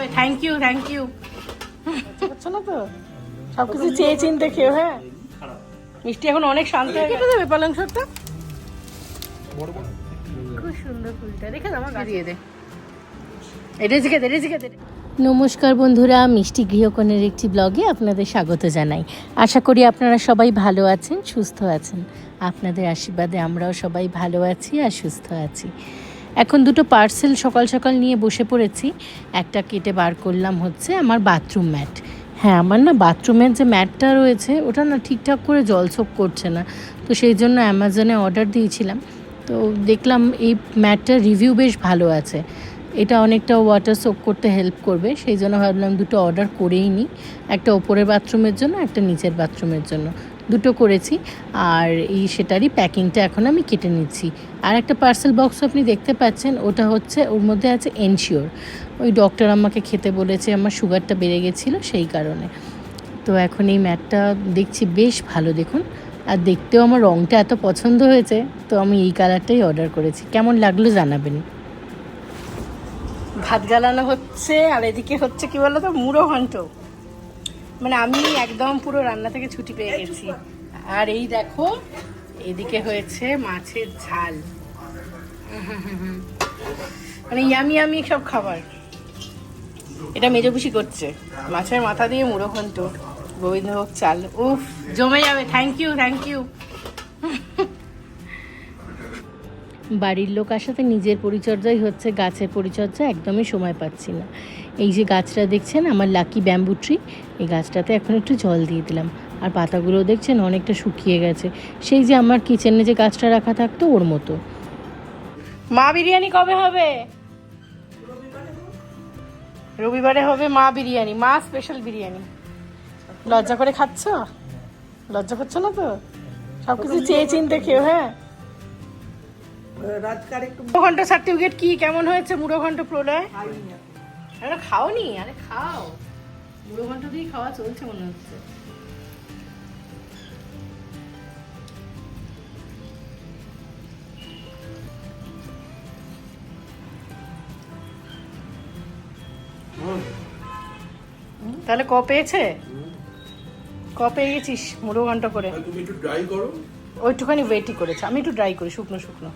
যাবে thank you thank you বুঝছ না তো? সবকিছু চেয়ে চিনতে খেও হ্যাঁ? মিষ্টি এখন অনেক শান্ত হয়ে কেটে দেবে পালং শাকটা? খুব সুন্দর ফুলটা। দেখে দাও আমার দিয়ে দে। এটা দে এটা দে নমস্কার বন্ধুরা মিষ্টি গৃহকোণের একটি ব্লগে আপনাদের স্বাগত জানাই। আশা করি আপনারা সবাই ভালো আছেন সুস্থ আছেন। আপনাদের আশীর্বাদে আমরাও সবাই ভালো আছি আর সুস্থ আছি। এখন দুটো পার্সেল সকাল সকাল নিয়ে বসে পড়েছি। একটা কেটে বার করলাম হচ্ছে আমার বাথরুম ম্যাট। হ্যাঁ আমার না বাথরুমের যে ম্যাটটা রয়েছে, ওটা না ঠিকঠাক করে জলছোপ করছে না। তো সেই জন্য অ্যামাজনে অর্ডার দিয়েছিলাম। তো দেখলাম এই ম্যাটটার রিভিউ বেশ ভালো আছে। এটা অনেকটা ওয়াটার সোপ করতে হেল্প করবে। সেই জন্য ভাবলাম দুটো অর্ডার করেই নিই। একটা ওপরের বাথরুমের জন্য, একটা নিচের বাথরুমের জন্য। দুটো করেছি। আর এই সেটারই প্যাকিংটা এখন আমি কেটে নিচ্ছি। আর একটা পার্সেল বক্স আপনি দেখতে পাচ্ছেন, ওটা হচ্ছে, ওর মধ্যে আছে এনশিওর ওই ডক্টর আমাকে খেতে বলেছে, আমার সুগারটা বেড়ে গেছিল সেই কারণে। তো এখন এই ম্যাটটা দেখছি বেশ ভালো দেখুন। আর দেখতেও আমার রঙটা এত পছন্দ হয়েছে, তো আমি এই কালারটাই অর্ডার করেছি। কেমন লাগল জানাবেন। ভাত জ্বালানো হচ্ছে, আর এদিকে হচ্ছে কি বলতো মুড়ো ঘন্ট মানে আমি একদম পুরো রান্না থেকে ছুটি পেয়ে গেছি। আর এই দেখো, এদিকে হয়েছে মাছের ঝাল। মানে ইয়ামি ইয়ামি সব খাবার। এটা মেজপুষি করছে। মাছের মাথা দিয়ে মুড়ো ঘন্ট। গোবিন্দভোগ চাল। উফ, জমে যাবে। থ্যাংক ইউ থ্যাংক ইউ বাড়ির লোক আসাতে নিজের পরিচর্যাই হচ্ছে, গাছের পরিচর্যা, একদমই সময় পাচ্ছি না। এই যে গাছটা দেখছেন আমার লাকি ব্যাম্বু ট্রি এই গাছটাতে এখন একটু জল দিয়ে দিলাম। আর পাতাগুলো দেখছেন অনেকটা শুকিয়ে গেছে। সেই যে আমার কিচেনে যে গাছটা রাখা থাকতো ওর মতো। মা বিরিয়ানি কবে হবে? রবিবারে হবে মা বিরিয়ানি মা স্পেশাল বিরিয়ানি। লজ্জা করে খাচ্ছ? লজ্জা করছ না তো? সবকিছু চেয়ে চিনতে খেও হ্যাঁ? ঘন্ট সার্টিফিকেট কি কেমন হয়েছে মুড়ো ঘন্ট প্রলয় আরে খাওনি? আরে খাও। মুড়ো ঘন্ট দিয়ে খাওয়া চলছে মনে হচ্ছে। তাহলে ক পেয়েছে? ক পেয়ে গেছিস মুড়ো ঘন্ট করে? তুমি একটু ড্রাই করো। ওইটুখানি ওয়েটই করেছে। আমি একটু ড্রাই করি শুকনো শুকনো।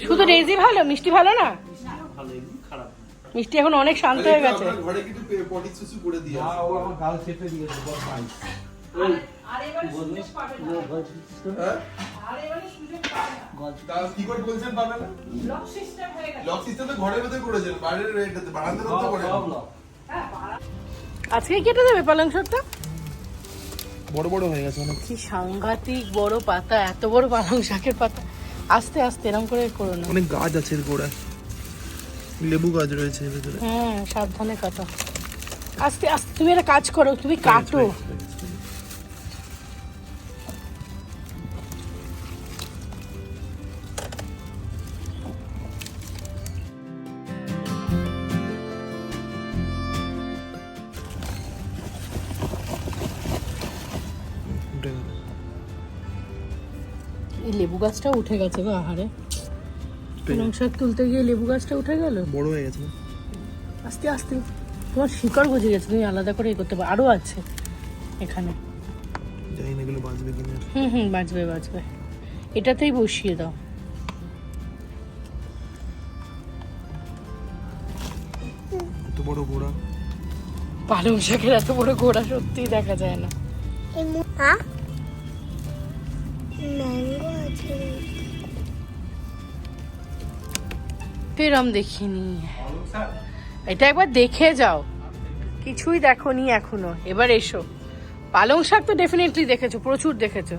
শুধু রেজি ভালো মিষ্টি ভালো না? মিষ্টি এখন অনেক শান্ত হয়ে গেছে। ঘরে কিন্তু পটি সুসু করে দিয়ে ও আমার গাল চেপে দিয়েছে বল পাই হ্যাঁ আজকে কেটে দেবে পালং শাকটা? বড় বড় হয়ে গেছে অনেক। কি সাংঘাতিক বড় পাতা এত বড় পালং শাকের পাতা। আস্তে আস্তে এরকম করে করো না। অনেক গাছ আছে এর গোড়ায়। লেবু গাছ রয়েছে ভিতরে। হ্যাঁ সাবধানে কাটো। আস্তে আস্তে তুমি একটা কাজ করো তুমি কাটো। এই লেবু গাছটা উঠে গেছে গো আহারে। পালং শাক তুলতে গিয়ে লেবু গাছটা উঠে গেল? বড় হয়ে গেছে। আস্তে আস্তে। তোমার শিকড় বুঝে গেছে তুমি আলাদা করে এ করতে পারো। আরও আছে এখানে। জানি না এগুলো বাঁচবে কিনা। হুম হুম বাঁচবে বাঁচবে এটাতেই বসিয়ে দাও। এত বড় গোড়া। পালং শাকের এত বড় গোড়া সত্যিই দেখা যায় না। ফেরম দেখিনি এটা একবার দেখে যাও। কিছুই দেখোনি এখনও। এবার এসো। পালং শাক তো ডেফিনেটলি দেখেছ প্রচুর দেখেছ।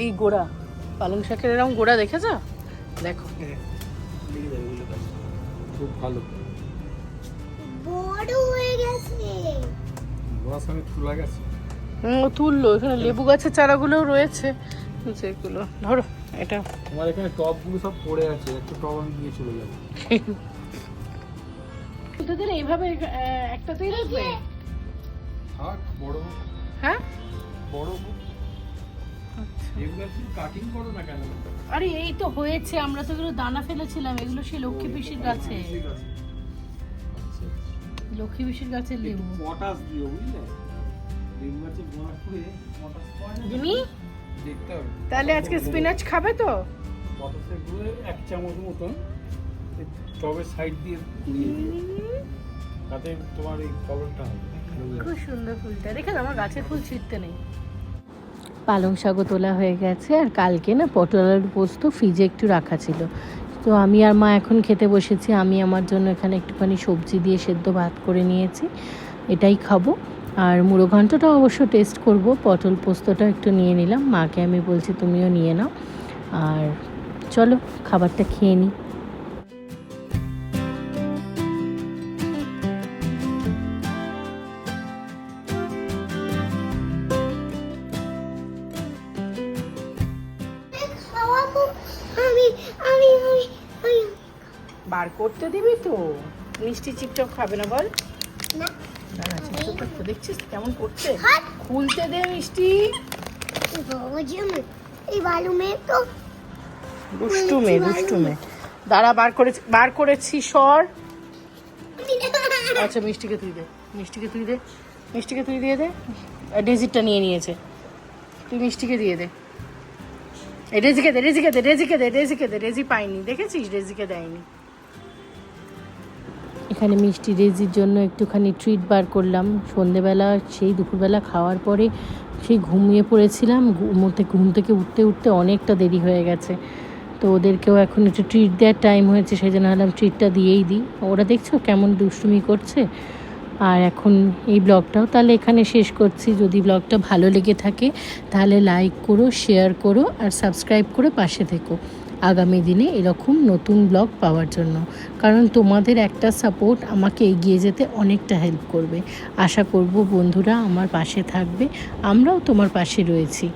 এই গোড়া পালং শাকের এরকম গোড়া দেখেছ? দেখো। খুব ভালো। বড় হয়ে গেছে। তুলা গেছে। হুম, তুললো। এখানে লেবু গাছের চারাগুলোও রয়েছে। যেগুলো ধরো এটা। তোমার এখানে টপগুলো সব পড়ে আছে একটা টপ আমি নিয়ে চলে যাব। তোদের এইভাবে আহ, একটাতেই রাখবে থাক বড় হ্যাঁ? বড় এগুলো একটু কাটিং করো না কেন? আরে এই তো হয়েছে আমরা তো এগুলো দানা ফেলেছিলাম এগুলো সেই লক্ষ্মী পিসির গাছে। আচ্ছা লক্ষ্মী পিসির গাছে লেবু। পটাশ দিও বুঝলে? জিমি? তাহলে আজকে স্পিনাচ খাবে তো? পটাশের গুঁড়ো এক চামচ মতন টবের সাইড দিয়ে দিও। তাতে তোমার এই হবে। খুব সুন্দর ফুলটা। দেখে আমার গাছের ফুল ছিঁড়তে নেই। পালং শাকও তোলা হয়ে গেছে আর কালকে না পটল আলুর পোস্ত ফ্রিজে একটু রাখা ছিল। তো আমি আর মা এখন খেতে বসেছি। আমি আমার জন্য এখানে একটুখানি সবজি দিয়ে সেদ্ধ ভাত করে নিয়েছি। এটাই খাব। আর মুড়ো ঘন্টটা অবশ্য টেস্ট করব। পটল পোস্তটা একটু নিয়ে নিলাম। মাকে আমি বলছি তুমিও নিয়ে নাও। আর চলো খাবারটা খেয়ে নিই খাওয়াবো। আমি আমি আমি আমি। বার করতে দিবি তো। মিষ্টি চিপটপ খাবে না বল। দেখছিস? কেমন করছে? খুলতে দে মিষ্টি। বালু মেয়ে তো। দুষ্টুমে দুষ্টুমে দাঁড়া বার করেছি বার করেছি সর। আচ্ছা মিষ্টিকে তুই দে মিষ্টিকে তুই দে মিষ্টিকে তুই দিয়ে দে। ডেজিটটা নিয়ে নিয়েছে। তুই মিষ্টিকে দিয়ে দে। রেজিকে দে রেজিকে দে রেজিকে দে রেজিকে দে রেজি পাইনি দেখেছিস? রেজিকে দেয়নি। এখানে মিষ্টি রেজির জন্য একটুখানি ট্রিট বার করলাম। সন্ধেবেলা, সেই দুপুরবেলা খাওয়ার পরে সেই ঘুমিয়ে পড়েছিলাম। ঘুমোতে ঘুম থেকে উঠতে উঠতে অনেকটা দেরি হয়ে গেছে। তো ওদেরকেও এখন একটু ট্রিট দেওয়ার টাইম হয়েছে, সেই জন্য ভাবলাম ট্রিটটা দিয়েই দিই। ওরা দেখছ কেমন দুষ্টুমি করছে। আর এখন এই ব্লগটাও তাহলে এখানে শেষ করছি। যদি ব্লগটা ভালো লেগে থাকে, তাহলে লাইক করো শেয়ার করো, আর সাবস্ক্রাইব করে পাশে থেকো। আগামী দিনে এরকম নতুন ব্লগ পাওয়ার জন্য। কারণ তোমাদের একটা সাপোর্ট আমাকে এগিয়ে যেতে অনেকটা হেল্প করবে। আশা করব বন্ধুরা আমার পাশে থাকবে। আমরাও তোমার পাশে রয়েছি।